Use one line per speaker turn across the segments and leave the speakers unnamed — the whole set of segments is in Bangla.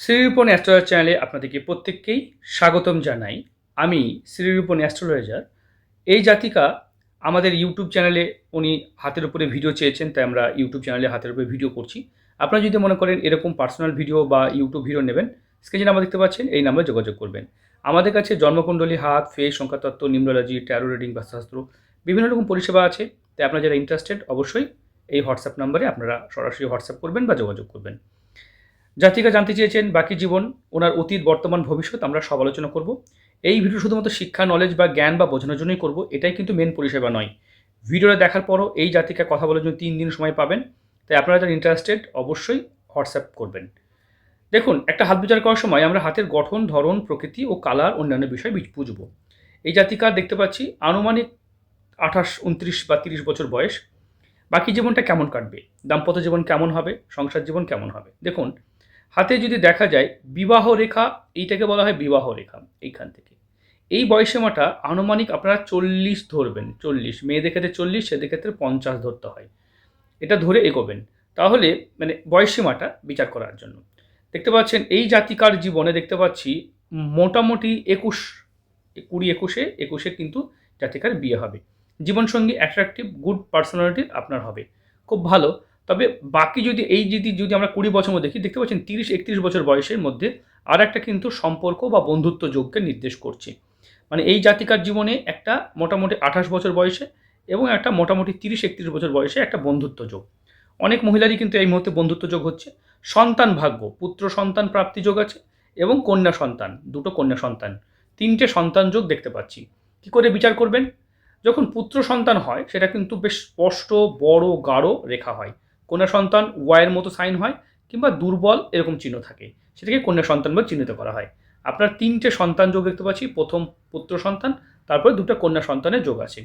শ্রীরূপন অ্যাস্ট্রোলজার চ্যানেলে আপনাদেরকে প্রত্যেককেই স্বাগতম জানাই। আমি শ্রীরূপন অ্যাস্ট্রোলজার। এই জাতিকা আমাদের ইউটিউব চ্যানেলে উনি হাতের উপরে ভিডিও চেয়েছেন, তাই আমরা ইউটিউব চ্যানেলে হাতের উপরে ভিডিও করছি। আপনারা যদি মনে করেন এরকম পার্সোনাল ভিডিও বা ইউটিউব ভিডিও নেবেন, স্ক্রিনে নাম্বার দেখতে পাচ্ছেন, এই নাম্বারে যোগাযোগ করবেন। আমাদের কাছে জন্মকুণ্ডলী, হাত, ফেস, সংখ্যাতত্ত্ব নিউমোলজি ট্যারো রিডিং বা শাস্ত্র বিভিন্ন রকম পরিষেবা আছে। তাই আপনারা যারা ইন্টারেস্টেড অবশ্যই এই হোয়াটসঅ্যাপ নাম্বারে আপনারা সরাসরি হোয়াটসঅ্যাপ করবেন বা যোগাযোগ করবেন। জাতিকা জানতে চেয়েছেন বাকি জীবন, ওনার অতীত, বর্তমান, ভবিষ্যৎ আমরা সব আলোচনা করব। এই ভিডিও শুধুমাত্র শিক্ষা নলেজ বা জ্ঞান বা বোঝানোর জন্যই করব, এটাই কিন্তু মেন পরিষেবা নয়। ভিডিওটা দেখার পরও এই জাতিকা কথা বলার জন্য তিন দিন সময় পাবেন, তাই আপনারা যারা ইন্টারেস্টেড অবশ্যই হোয়াটসঅ্যাপ করবেন। দেখুন, একটা হাত বিচার করার সময় আমরা হাতের গঠন, ধরন, প্রকৃতি ও কালার অন্যান্য বিষয় বুঝব। এই জাতিকা দেখতে পাচ্ছি আনুমানিক আঠাশ, উনত্রিশ বা তিরিশ বছর বয়স। বাকি জীবনটা কেমন কাটবে? দাম্পত্য জীবন কেমন হবে? সংসার জীবন কেমন হবে? দেখুন হাতে যদি দেখা যায় বিবাহ রেখা, এইটাকে বলা হয় বিবাহ রেখা এইখান থেকে। এই বয়সীমাটা আনুমানিক আপনারা চল্লিশ ধরবেন, চল্লিশ। মেয়েদের ক্ষেত্রে চল্লিশ সেদের ক্ষেত্রে পঞ্চাশ ধরতে হয়। এটা ধরে এগোবেন। তাহলে মানে বয়সীমাটা বিচার করার জন্য। দেখতে পাচ্ছেন, এই জাতিকার জীবনে দেখতে পাচ্ছি মোটামুটি একুশ, কুড়ি একুশে একুশে কিন্তু জাতিকার বিয়ে হবে। জীবনসঙ্গী অ্যাট্রাকটিভ গুড পার্সোনালিটির আপনার হবে। খুব ভালো। তবে বাকি যদি এই যদি যদি আমরা কুড়ি বছর মধ্যে দেখি, দেখতে পাচ্ছেন তিরিশ, একত্রিশ বছর বয়সের মধ্যে আর একটা কিন্তু সম্পর্ক বা বন্ধুত্ব যোগকে নির্দেশ করছে। মানে এই জাতিকার জীবনে একটা মোটামুটি আঠাশ বছর বয়সে এবং একটা মোটামুটি তিরিশ, একত্রিশ বছর বয়সে একটা বন্ধুত্ব যোগ। অনেক মহিলারই কিন্তু এই মুহূর্তে বন্ধুত্ব যোগ হচ্ছে। সন্তান ভাগ্য, পুত্র সন্তান প্রাপ্তি যোগ আছে এবং কন্যা সন্তান, দুটো কন্যা সন্তান, তিনটে সন্তান যোগ দেখতে পাচ্ছি। কী করে বিচার করবেন? যখন পুত্র সন্তান হয়, সেটা কিন্তু বেশ স্পষ্ট, বড়, গাঢ় রেখা হয়। কন্যা সন্তান ওয়াইয়ের মতো সাইন হয় কিংবা দুর্বল এরকম চিহ্ন থাকে। সেটাকে কন্যা সন্তান বলে চিহ্নিত করা হয়। আপনার তিনটে সন্তান যোগ দেখতে পাচ্ছি। প্রথম পুত্র সন্তান, তারপরে দুটো কন্যা সন্তানের যোগ আছে।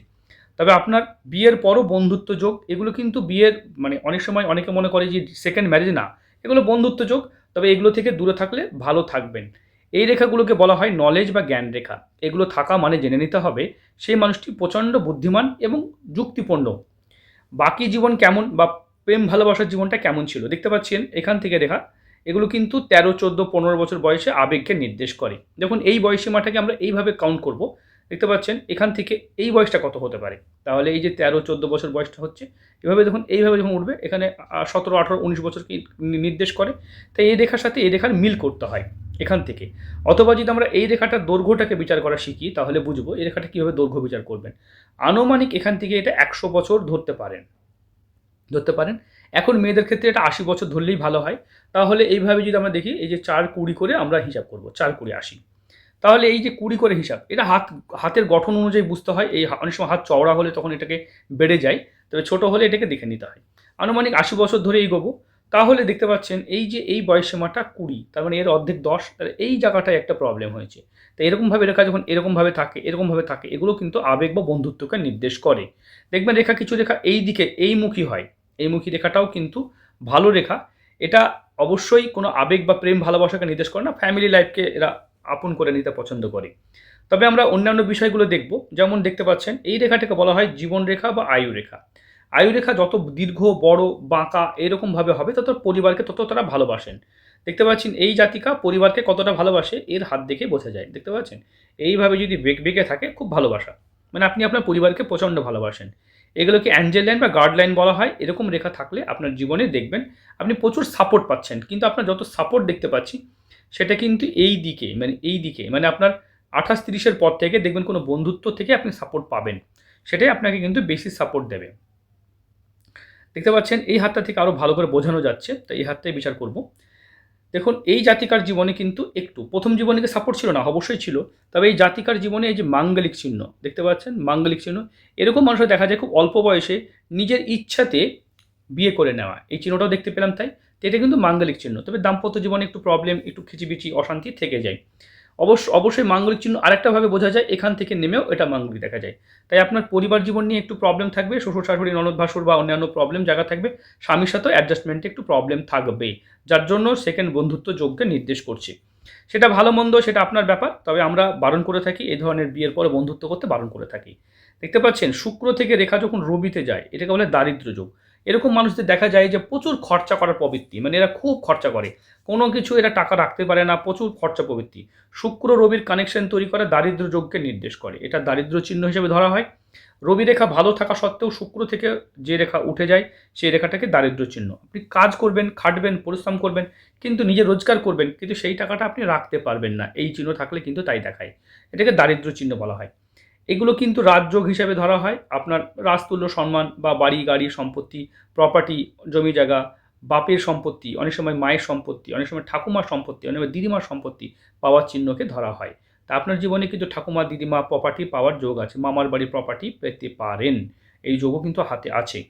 তবে আপনার বিয়ের পরও বন্ধুত্ব যোগ, এগুলো কিন্তু বিয়ের মানে অনেক সময় অনেকে মনে করে যে সেকেন্ড ম্যারেজ না, এগুলো বন্ধুত্ব যোগ। তবে এগুলো থেকে দূরে থাকলে ভালো থাকবেন। এই রেখাগুলোকে বলা হয় নলেজ বা জ্ঞান রেখা। এগুলো থাকা মানে জেনে নিতে হবে সেই মানুষটি প্রচণ্ড বুদ্ধিমান এবং যুক্তিপূর্ণ। বাকি জীবন কেমন বা প্রেম ভালোবাসার জীবনটা কেমন ছিল? দেখতে পাচ্ছেন এখান থেকে রেখা। এগুলো কিন্তু তেরো, চোদ্দ, পনেরো বছর বয়সে আবেগকে নির্দেশ করে। দেখুন, এই বয়সী বয়সীমাটাকে আমরা এইভাবে কাউন্ট করব। দেখতে পাচ্ছেন, এখান থেকে এই বয়সটা কত হতে পারে? তাহলে এই যে তেরো, চোদ্দ বছর বয়সটা হচ্ছে, এভাবে দেখুন, এইভাবে যখন উঠবে, এখানে সতেরো, আঠারো, উনিশ বছরকে নির্দেশ করে। তাই এই রেখার সাথে এই রেখার মিল করতে হয় এখান থেকে। অথবা যদি আমরা এই রেখাটার দৈর্ঘ্যটাকে বিচার করা শিখি, তাহলে বুঝব এই রেখাটা কীভাবে দৈর্ঘ্য বিচার করবেন। আনুমানিক এখান থেকে এটা একশো বছর ধরতে পারেন। ধরতে পারেন। এখন মেয়েদের ক্ষেত্রে এটা আশি বছর ধরলেই ভালো হয়। তাহলে এইভাবে যদি আমরা দেখি, এই যে চার কুড়ি করে আমরা হিসাব করব, চার কুড়ি আশি। তাহলে এই যে কুড়ি করে হিসাব, এটা হাত, হাতের গঠন অনুযায়ী বুঝতে হয়। এই অনেক সময় হাত চওড়া হলে তখন এটাকে বেড়ে যায়। তবে ছোট হলে এটাকে দেখে নিতে হয়। আনুমানিক আশি বছর ধরে এগোবো। তাহলে দেখতে পাচ্ছেন এই যে এই বয়সীমাটা কুড়ি, তার মানে এর অর্ধেক দশ এই জায়গাটায় একটা প্রবলেম হয়েছে। তো এরকমভাবে রেখা যখন এরকমভাবে থাকে এরকমভাবে থাকে, এগুলো কিন্তু আবেগ বা বন্ধুত্বকে নির্দেশ করে। দেখবেন রেখা কিছু রেখা এই দিকে এই মুখী হয়, এই মুখী রেখাটাও কিন্তু ভালো রেখা। এটা অবশ্যই কোনো আবেগ বা প্রেম ভালোবাসাকে নির্দেশ করে না ফ্যামিলি লাইফকে এরা আপন করে নিতে পছন্দ করে। তবে আমরা অন্যান্য বিষয়গুলো দেখব। যেমন দেখতে পাচ্ছেন, এই রেখাটাকে বলা হয় জীবন রেখা বা আয়ু রেখা। আয়ুরেখা যত দীর্ঘ, বড়, বাঁকা এরকমভাবে হবে, তত পরিবারকে তত তারা ভালোবাসেন। দেখতে পাচ্ছেন এই জাতিকা পরিবারকে কতটা ভালোবাসে, এর হাত দেখে বোঝা যায়। দেখতে পাচ্ছেন? এইভাবে যদি বেগ বেগে থাকে, খুব ভালোবাসা। মানে আপনি আপনার পরিবারকে প্রচণ্ড ভালোবাসেন। এগুলোকে অ্যাঞ্জেল লাইন বা গার্ড লাইন বলা হয়। এরকম রেখা থাকলে আপনার জীবনে দেখবেন, আপনি প্রচুর সাপোর্ট পাচ্ছেন। কিন্তু আপনার যত সাপোর্ট দেখতে পাচ্ছি, সেটা কিন্তু এই দিকে মানে এই দিকে মানে আপনার আঠাশ তিরিশের পর থেকে দেখবেন কোনো বন্ধুত্ব থেকে আপনি সাপোর্ট পাবেন। সেটাই আপনাকে কিন্তু বেশি সাপোর্ট দেবে। দেখতে পাচ্ছেন, এই হাতটা থেকে আরও ভালো করে বোঝানো যাচ্ছে তাই এই হাতটাই বিচার করব। দেখুন, এই জাতিকার জীবনে কিন্তু একটু, প্রথম জীবনে সাপোর্ট ছিল না? অবশ্যই ছিল, তবে এই জাতিকার জীবনে এই যে মাঙ্গলিক চিহ্ন, দেখতে পাচ্ছেন, মাঙ্গলিক চিহ্ন, এরকম মানুষের দেখা যায় খুব অল্প বয়সে নিজের ইচ্ছাতে বিয়ে করে নেওয়া, এই চিহ্নটাও দেখতে পেলাম তাই এটা কিন্তু মাঙ্গলিক চিহ্ন, তবে দাম্পত্য জীবনে একটু প্রবলেম একটু খিচিবিচি, অশান্তি থেকে যায়। অবশ্য অবশ্যই মাঙ্গলিক চিহ্ন আরেকটাভাবে বোঝা যায়, এখান থেকে নেমেও এটা মাঙ্গলিক দেখা যায়। তাই আপনার পরিবার জীবন নিয়ে একটু প্রবলেম থাকবে, শ্বশুর শাশুড়ি, ননদ ভাসুর বা অন্যান্য প্রবলেম জায়গা থাকবে, স্বামীর সাথেও অ্যাডজাস্টমেন্টে একটু প্রবলেম থাকবে, যার জন্য সেকেন্ড বন্ধুত্ব যোগকে নির্দেশ করছে। সেটা ভালো মন্দ, সেটা আপনার ব্যাপার, তবে আমরা বারণ করে থাকি এই ধরনের বিয়ের পরে বন্ধুত্ব করতে বারণ করে থাকি। দেখতে পাচ্ছেন, শুক্র থেকে রেখা যখন রবিতে যায়, এটাকে বলে দারিদ্র যোগ। এরকম মানুষদের দেখা যায় যে প্রচুর খরচা করার প্রবৃত্তি মানে এরা খুব খরচা করে। কোনো কিছু এরা টাকা রাখতে পারে না, প্রচুর খরচা প্রবৃত্তি। শুক্র রবির কানেকশন তৈরি করে, দারিদ্র যোগকে নির্দেশ করে। এটা দারিদ্র চিহ্ন হিসেবে ধরা হয়। রবি রেখা ভালো থাকা সত্ত্বেও শুক্র থেকে যে রেখা উঠে যায়, সেই রেখাটাকে দারিদ্র চিহ্ন। আপনি কাজ করবেন, খাটবেন, পরিশ্রম করবেন, কিন্তু নিজে রোজগার করবেন, কিন্তু সেই টাকাটা আপনি রাখতে পারবেন না। এই চিহ্ন থাকলে কিন্তু তাই দেখায়। এটাকে দারিদ্র চিহ্ন বলা হয়। এগুলো কিন্তু রাজযোগ হিসেবে ধরা হয়। আপনার রাজতুল্য সম্মান বা বাড়ি, গাড়ি, সম্পত্তি প্রপার্টি জমি, জায়গা, বাপের সম্পত্তি, অনেক সময় মায়ের সম্পত্তি, অনেক সময় ঠাকুমার সম্পত্তি, অনেক সময় দিদিমার সম্পত্তি পাওয়ার চিহ্নকে ধরা হয়। তা আপনার জীবনে কিন্তু ঠাকুমা, দিদিমা প্রপার্টি পাওয়ার যোগ আছে। মামার বাড়ির প্রপার্টি পেতে পারেন। এই যোগও কিন্তু হাতে আছে।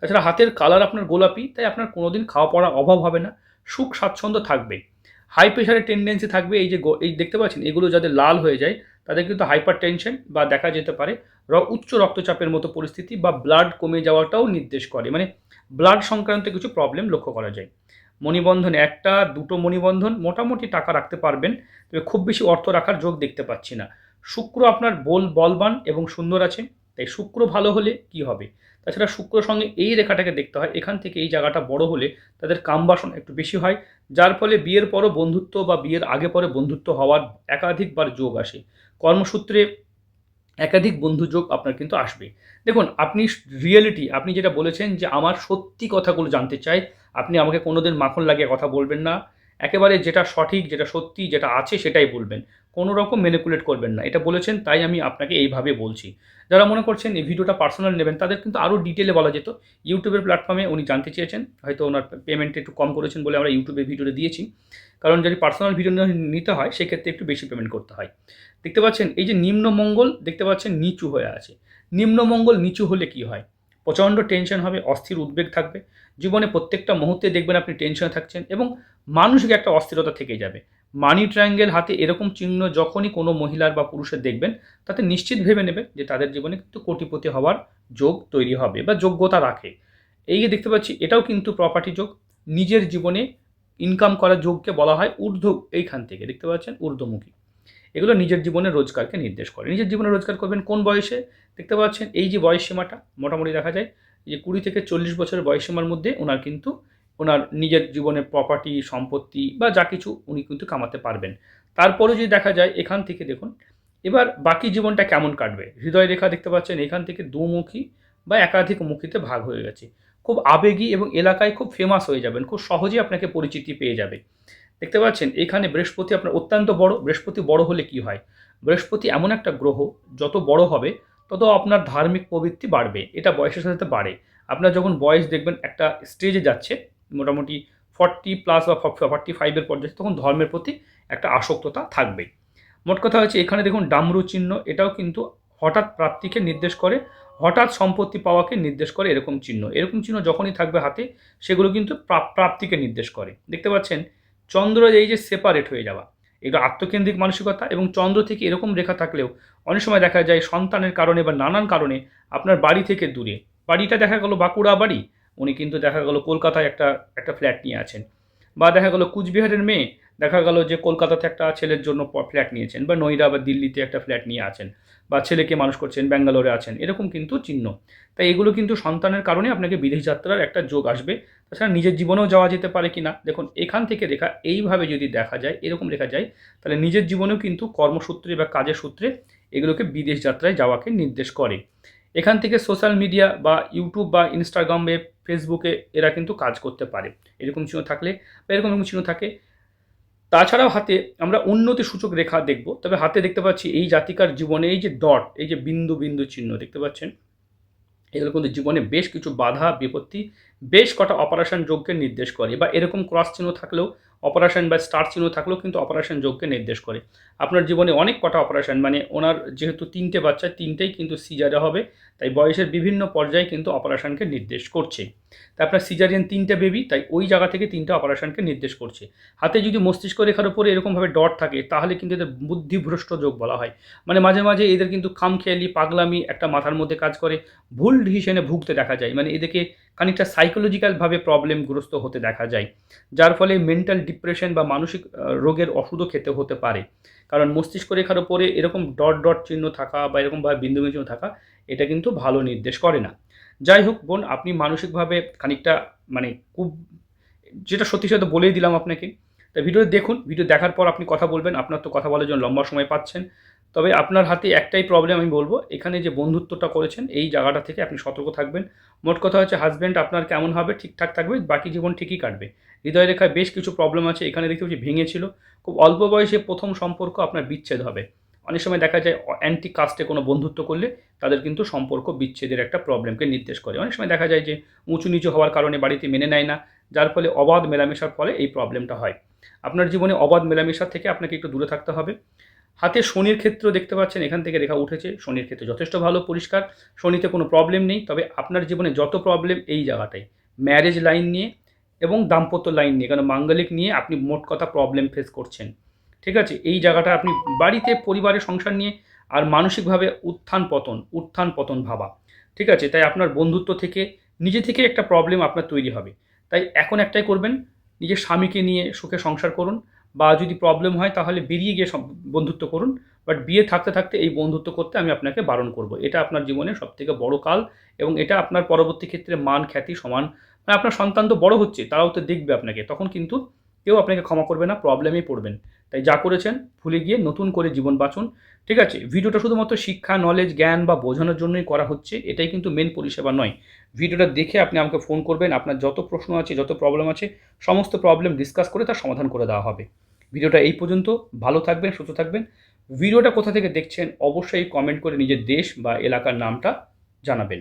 তাছাড়া হাতের কালার আপনার গোলাপি, তাই আপনার কোনোদিন খাওয়া পড়ার অভাব হবে না। সুখ স্বাচ্ছন্দ্য থাকবে। হাই প্রেশারের টেন্ডেন্সি থাকবে, এই যে এই দেখতে পাচ্ছেন, এগুলো যাদের লাল হয়ে যায়, তাদের কিন্তু হাইপার টেনশন বা দেখা যেতে পারে উচ্চ রক্তচাপের মতো পরিস্থিতি বা ব্লাড কমে যাওয়াটাও নির্দেশ করে। মানে ব্লাড সংক্রান্ত কিছু প্রবলেম লক্ষ্য করা যায়। মণিবন্ধন একটা, দুটো মণিবন্ধন মোটামুটি টাকা রাখতে পারবেন, তবে খুব বেশি অর্থ রাখার যোগ দেখতে পাচ্ছি না। শুক্র আপনার বল, বলবান এবং সুন্দর আছে, তাই শুক্র ভালো হলে কি হবে? তাছাড়া শুক্র সঙ্গে এই রেখাটাকে দেখতে হয়। এখান থেকে এই জায়গাটা বড় হলে তাদের কামবাসন একটু বেশি হয়। যার ফলে বিয়ের পরও বন্ধুত্ব বা বিয়ের আগে পরে বন্ধুত্ব হওয়ার একাধিকবার যোগ আসে। কর্মসূত্রে একাধিক বন্ধু যোগ আপনার কিন্তু আসবে। দেখুন, আপনি রিয়েলিটি, আপনি যেটা বলেছেন যে আমার সত্যি কথাগুলো জানতে চাই, আপনি আমাকে কোনোদিন মাখন লাগিয়ে কথা বলবেন না। একেবারে যেটা সঠিক, যেটা সত্যি, যেটা আছে সেটাই বলবেন। কোনো রকম ম্যানিপুলেট করবেন না। এটা বলেছেন, তাই আমি আপনাকে এইভাবে বলছি। যারা মনে করছেন এই ভিডিওটা পার্সোনাল নেবেন, তাদের কিন্তু আরও ডিটেলে বলা যেত। ইউটিউবের প্ল্যাটফর্মে উনি জানতে চেয়েছেন, হয়তো ওনার পেমেন্ট একটু কম করেছেন বলে আমরা ইউটিউবে ভিডিওটা দিয়েছি। কারণ যদি পার্সোনাল ভিডিও নিতে হয়, সেক্ষেত্রে একটু বেশি পেমেন্ট করতে হয়। দেখতে পাচ্ছেন, এই যে নিম্নমঙ্গল দেখতে পাচ্ছেন নিচু হয়ে আছে। নিম্নমঙ্গল নিচু হলে কি হয়? প্রচণ্ড টেনশন হবে, অস্থির উদ্বেগ থাকবে। জীবনে প্রত্যেকটা মুহূর্তে দেখবেন আপনি টেনশনে থাকছেন এবং মানসিক একটা অস্থিরতা থেকে যাবে। মানি ট্রায়াঙ্গেল হাতে এরকম চিহ্ন যখনই কোনো মহিলার বা পুরুষের দেখবেন, তাতে নিশ্চিত ভেবে নেবেন যে তাদের জীবনে কিন্তু কোটিপতি হওয়ার যোগ তৈরি হবে বা যোগ্যতা রাখে। এই যে দেখতে পাচ্ছি, এটাও কিন্তু প্রপার্টি যোগ। নিজের জীবনে ইনকাম করার যোগকে বলা হয় ঊর্ধ্ব, এইখান থেকে দেখতে পাচ্ছেন, ঊর্ধ্বমুখী। এগুলো নিজের জীবনের রোজগারকে নির্দেশ করে। নিজের জীবনে রোজগার করবেন কোন বয়সে? দেখতে পাচ্ছেন, এই যে বয়স সীমাটা মোটামুটি দেখা যায় যে কুড়ি থেকে চল্লিশ বছরের বয়স সীমার মধ্যে ওনার কিন্তু ওনার নিজের জীবনের প্রপার্টি সম্পত্তি বা যা কিছু উনি কিন্তু কামাতে পারবেন। তারপরে যদি দেখা যায়, এখান থেকে দেখুন, এবার বাকি জীবনটা কেমন কাটবে? হৃদয় রেখা দেখতে পাচ্ছেন, এখান থেকে দুমুখী বা একাধিক মুখীতে ভাগ হয়ে গেছে। খুব আবেগী এবং এলাকায় খুব ফেমাস হয়ে যাবেন, খুব সহজেই আপনাকে পরিচিতি পেয়ে যাবে। দেখতে পাচ্ছেন, এখানে বৃহস্পতি আপনার অত্যন্ত বড়, বৃহস্পতি বড় হলে কি হয়? বৃহস্পতি এমন একটা গ্রহ, যত বড় হবে, তত আপনার ধার্মিক প্রবৃত্তি বাড়বে, এটা বয়সের সাথে বাড়ে। আপনার যখন বয়স দেখবেন, একটা স্টেজে যাচ্ছে মোটামুটি ফর্টি প্লাস বা ফর্টি ফাইভের পর্যায়ে তখন ধর্মের প্রতি একটা আসক্ততা থাকবে। মোট কথা হচ্ছে এখানে দেখুন ডামরু চিহ্ন, এটাও কিন্তু হঠাৎ প্রাপ্তিকে নির্দেশ করে, হঠাৎ সম্পত্তি পাওয়াকে নির্দেশ করে এরকম চিহ্ন। এরকম চিহ্ন যখনই থাকবে হাতে, সেগুলো কিন্তু প্রাপ- প্রাপ্তিকে নির্দেশ করে। দেখতে পাচ্ছেন, চন্দ্র এই যে সেপারেট হয়ে যাওয়া, এগুলো আত্মকেন্দ্রিক মানসিকতা এবং চন্দ্র থেকে এরকম রেখা থাকলেও অনেক সময় দেখা যায় সন্তানের কারণে বা নানান কারণে আপনার বাড়ি থেকে দূরে। বাড়িটা দেখা গেল বাঁকুড়া বাড়ি উনি কিন্তু দেখা গেল কলকাতায় একটা একটা ফ্ল্যাট নিয়ে আছেন। বা দেখা গেল কুচবিহারের মেয়ে, দেখা গেল যে কলকাতাতে একটা ছেলের জন্য ফ্ল্যাট নিয়েছেন বা নয়ডা বা দিল্লিতে একটা ফ্ল্যাট নিয়ে আছেন বা ছেলেকে মানুষ করছেন, ব্যাঙ্গালোরে আছেন, এরকম কিন্তু চিহ্ন। তাই এগুলো কিন্তু সন্তানের কারণে আপনাকে বিদেশ যাত্রার একটা যোগ আসবে। তাছাড়া নিজের জীবনেও যাওয়া যেতে পারে কি না দেখুন এখান থেকে রেখা এইভাবে যদি দেখা যায়, এরকম রেখা যায়, তাহলে নিজের জীবনেও কিন্তু কর্মসূত্রে বা কাজের সূত্রে এগুলোকে বিদেশ যাত্রায় যাওয়াকে নির্দেশ করে। এখান থেকে সোশ্যাল মিডিয়া বা ইউটিউব বা ইনস্টাগ্রামে ফেসবুকে এরা কিন্তু কাজ করতে পারে। এরকম চিহ্ন থাকলে বা এরকম এরকম চিহ্ন থাকে। তাছাড়াও হাতে আমরা উন্নতি সূচক রেখা দেখব। তবে হাতে দেখতে পাচ্ছি এই জাতিকার জীবনে এই যে ডট, এই যে বিন্দু বিন্দু চিহ্ন দেখতে পাচ্ছেন। এগুলো কিন্তু জীবনে বেশ কিছু বাধা, বিপত্তি, বেশ কটা অপারেশন যোগকে নির্দেশ করে বা এরকম ক্রস চিহ্ন থাকলেও অপারেশন বা স্টার চিহ্ন থাকলেও কিন্তু অপারেশন যোগকে নির্দেশ করে। আপনার জীবনে অনেক কটা অপারেশন মানে ওনার যেহেতু তিনটে বাচ্চা, তিনটেই কিন্তু সিজারে হবে। তাই বয়সের বিভিন্ন পর্যায়ে কিন্তু অপারেশনকে নির্দেশ করছে। তাই আপনার সিজারিয়ান তিনটে বেবি, তাই ওই জায়গা থেকে তিনটে অপারেশনকে নির্দেশ করছে। হাতে যদি মস্তিষ্ক রেখার উপরে এরকমভাবে ডট থাকে, তাহলে কিন্তু এদের বুদ্ধিভ্রষ্ট যোগ বলা হয়। মানে মাঝে মাঝে এদের কিন্তু খামখেয়ালি, পাগলামি একটা মাথার মধ্যে কাজ করে, ভুল ডিসিশনে ভুগতে দেখা যায়। মানে এদেরকে খানিকটা সাইকোলজিক্যালভাবে প্রবলেমগ্রস্ত হতে দেখা যায়। যার ফলে মেন্টাল ডিপ্রেশন বা মানসিক রোগের ওষুধও খেতে হতে পারে। কারণ মস্তিষ্ক রেখার ওপরে এরকম ডট ডট চিহ্ন থাকা বা এরকমভাবে বিন্দু বিন্দু চিহ্ন থাকা, এটা কিন্তু ভালো নির্দেশ করে না। যাই হোক বোন, আপনি মানসিকভাবে খানিকটা মানে খুব যেটা সত্যি সত্যি বলেই দিলাম আপনাকে। তা ভিডিও দেখুন, ভিডিও দেখার পর আপনি কথা বলবেন। আপনার তো কথা বলার জন্য লম্বা সময় পাচ্ছেন। তবে আপনার হাতে একটাই প্রবলেম আমি বলব, এখানে যে বন্ধুত্বটা করেছেন, এই জায়গাটা থেকে আপনি সতর্ক থাকবেন। মোট কথা হচ্ছে হাজব্যান্ড আপনার কেমন হবে, ঠিকঠাক থাকবে, বাকি জীবন ঠিকই কাটবে। হৃদয় রেখায় বেশ কিছু প্রবলেম আছে, এখানে দেখতে পাচ্ছি ভেঙেছিল খুব অল্প বয়সে প্রথম সম্পর্ক আপনার বিচ্ছেদ হবে। অনেক সময় দেখা যায় অ্যান্টি কাস্টে কোনো বন্ধুত্ব করলে তাদের কিন্তু সম্পর্ক বিচ্ছেদের একটা প্রবলেমকে নির্দেশ করে। অনেক সময় দেখা যায় যে উঁচু নিচু হওয়ার কারণে বাড়িতে মেনে নেয় না, যার ফলে অবাধ মেলামেশার ফলে এই প্রবলেমটা হয়। আপনার জীবনে অবাধ মেলামেশা থেকে আপনাকে একটু দূরে থাকতে হবে। হাতে শনির ক্ষেত্র দেখতে পাচ্ছেন, এখান থেকে রেখা উঠেছে, শনির ক্ষেত্রে যথেষ্ট ভালো, পরিষ্কার, শনিতে কোনো প্রবলেম নেই, তবে আপনার জীবনে যত প্রবলেম এই জায়গাটাই ম্যারেজ লাইন নিয়ে এবং দাম্পত্য লাইন নিয়ে কারণ মাঙ্গলিক নিয়ে আপনি মোট কথা প্রবলেম ফেস করছেন। ঠিক আছে? এই জায়গাটা আপনি বাড়িতে পরিবারের সংসার নিয়ে আর মানসিকভাবে উত্থান পতন উত্থান পতন ভাবা। ঠিক আছে? তাই আপনার বন্ধুত্ব থেকে, নিজে থেকে একটা প্রবলেম আপনার তৈরি হবে। তাই এখন একটাই করবেন, নিজের স্বামীকে নিয়ে সুখে সংসার করুন বা যদি প্রবলেম হয় তাহলে বেরিয়ে গিয়ে বন্ধুত্ব করুন। বাট বিয়ে থাকতে থাকতে এই বন্ধুত্ব করতে আমি আপনাকে বারণ করব। এটা আপনার জীবনে সবথেকে বড় কাল এবং এটা আপনার পরবর্তী ক্ষেত্রে মান, খ্যাতি, সমান মানে আপনার সন্তান তো বড় হচ্ছে, তারাও তো দেখবে আপনাকে। তখন কিন্তু কেউ আপনাকে ক্ষমা করবে না প্রবলেমেই পড়বেন তাই যা করেছেন, ভুলে গিয়ে নতুন করে জীবন বাঁচুন। ঠিক আছে, ভিডিওটা শুধুমাত্র শিক্ষা নলেজ জ্ঞান বা বোঝানোর জন্যই করা হচ্ছে, এটাই কিন্তু মেন পরিষেবা নয়। ভিডিওটা দেখে আপনি আমাকে ফোন করবেন, আপনার যত প্রশ্ন আছে, যত প্রবলেম আছে, সমস্ত প্রবলেম ডিসকাস করে তার সমাধান করে দেওয়া হবে। ভিডিওটা এই পর্যন্ত। ভালো থাকবেন, সুস্থ থাকবেন। ভিডিওটা কোথা থেকে দেখছেন অবশ্যই কমেন্ট করে নিজের দেশ বা এলাকার নামটা জানাবেন।